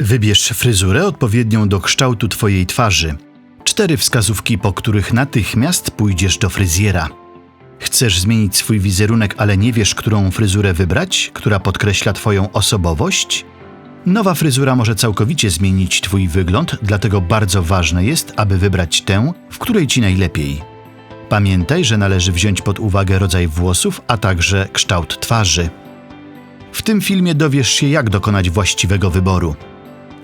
Wybierz fryzurę odpowiednią do kształtu Twojej twarzy. Cztery wskazówki, po których natychmiast pójdziesz do fryzjera. Chcesz zmienić swój wizerunek, ale nie wiesz, którą fryzurę wybrać, która podkreśla Twoją osobowość? Nowa fryzura może całkowicie zmienić Twój wygląd, dlatego bardzo ważne jest, aby wybrać tę, w której Ci najlepiej. Pamiętaj, że należy wziąć pod uwagę rodzaj włosów, a także kształt twarzy. W tym filmie dowiesz się, jak dokonać właściwego wyboru.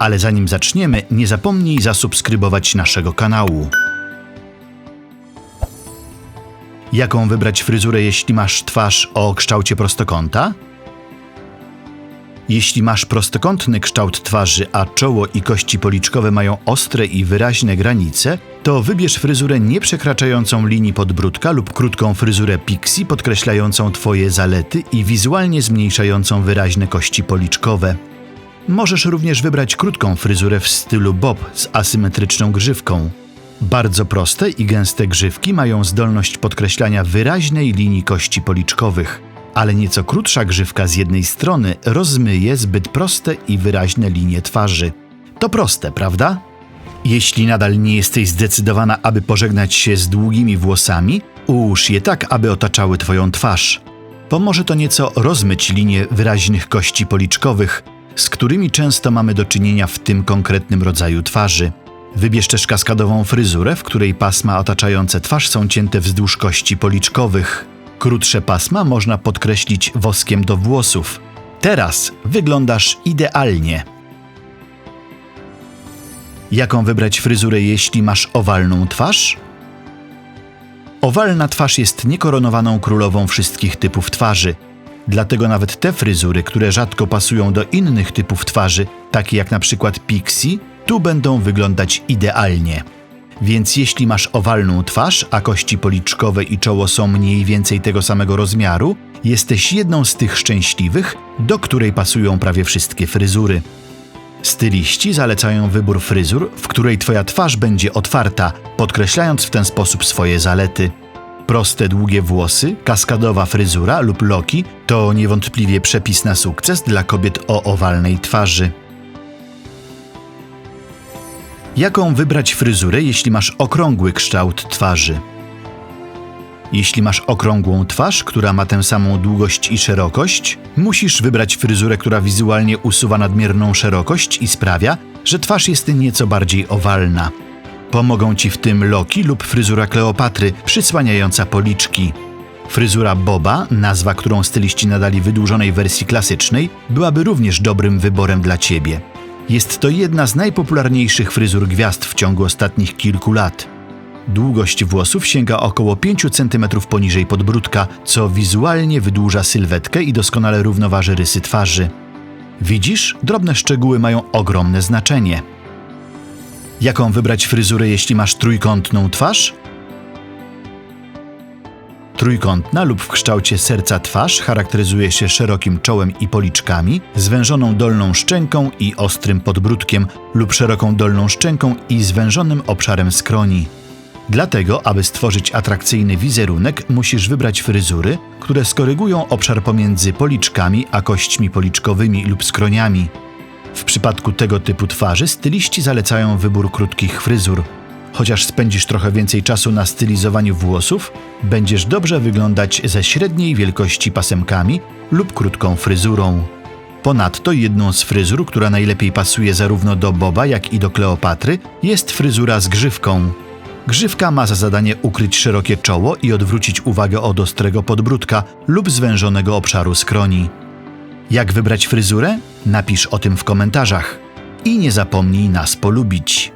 Ale zanim zaczniemy, nie zapomnij zasubskrybować naszego kanału. Jaką wybrać fryzurę, jeśli masz twarz o kształcie prostokąta? Jeśli masz prostokątny kształt twarzy, a czoło i kości policzkowe mają ostre i wyraźne granice, to wybierz fryzurę nie przekraczającą linii podbródka lub krótką fryzurę pixie podkreślającą Twoje zalety i wizualnie zmniejszającą wyraźne kości policzkowe. Możesz również wybrać krótką fryzurę w stylu bob z asymetryczną grzywką. Bardzo proste i gęste grzywki mają zdolność podkreślania wyraźnej linii kości policzkowych, ale nieco krótsza grzywka z jednej strony rozmyje zbyt proste i wyraźne linie twarzy. To proste, prawda? Jeśli nadal nie jesteś zdecydowana, aby pożegnać się z długimi włosami, ułóż je tak, aby otaczały Twoją twarz. Pomoże to nieco rozmyć linie wyraźnych kości policzkowych, z którymi często mamy do czynienia w tym konkretnym rodzaju twarzy. Wybierz też kaskadową fryzurę, w której pasma otaczające twarz są cięte wzdłuż kości policzkowych. Krótsze pasma można podkreślić woskiem do włosów. Teraz wyglądasz idealnie. Jaką wybrać fryzurę, jeśli masz owalną twarz? Owalna twarz jest niekoronowaną królową wszystkich typów twarzy. Dlatego nawet te fryzury, które rzadko pasują do innych typów twarzy, takie jak na przykład pixie, tu będą wyglądać idealnie. Więc jeśli masz owalną twarz, a kości policzkowe i czoło są mniej więcej tego samego rozmiaru, jesteś jedną z tych szczęśliwych, do której pasują prawie wszystkie fryzury. Styliści zalecają wybór fryzur, w której Twoja twarz będzie otwarta, podkreślając w ten sposób swoje zalety. Proste, długie włosy, kaskadowa fryzura lub loki to niewątpliwie przepis na sukces dla kobiet o owalnej twarzy. Jaką wybrać fryzurę, jeśli masz okrągły kształt twarzy? Jeśli masz okrągłą twarz, która ma tę samą długość i szerokość, musisz wybrać fryzurę, która wizualnie usuwa nadmierną szerokość i sprawia, że twarz jest nieco bardziej owalna. Pomogą ci w tym loki lub fryzura Kleopatry, przysłaniająca policzki. Fryzura Boba, nazwa którą styliści nadali wydłużonej wersji klasycznej, byłaby również dobrym wyborem dla ciebie. Jest to jedna z najpopularniejszych fryzur gwiazd w ciągu ostatnich kilku lat. Długość włosów sięga około 5 cm poniżej podbródka, co wizualnie wydłuża sylwetkę i doskonale równoważy rysy twarzy. Widzisz, drobne szczegóły mają ogromne znaczenie. Jaką wybrać fryzurę, jeśli masz trójkątną twarz? Trójkątna lub w kształcie serca twarz charakteryzuje się szerokim czołem i policzkami, zwężoną dolną szczęką i ostrym podbródkiem lub szeroką dolną szczęką i zwężonym obszarem skroni. Dlatego, aby stworzyć atrakcyjny wizerunek, musisz wybrać fryzury, które skorygują obszar pomiędzy policzkami a kośćmi policzkowymi lub skroniami. W przypadku tego typu twarzy styliści zalecają wybór krótkich fryzur. Chociaż spędzisz trochę więcej czasu na stylizowaniu włosów, będziesz dobrze wyglądać ze średniej wielkości pasemkami lub krótką fryzurą. Ponadto jedną z fryzur, która najlepiej pasuje zarówno do Boba, jak i do Kleopatry, jest fryzura z grzywką. Grzywka ma za zadanie ukryć szerokie czoło i odwrócić uwagę od ostrego podbródka lub zwężonego obszaru skroni. Jak wybrać fryzurę? Napisz o tym w komentarzach. I nie zapomnij nas polubić.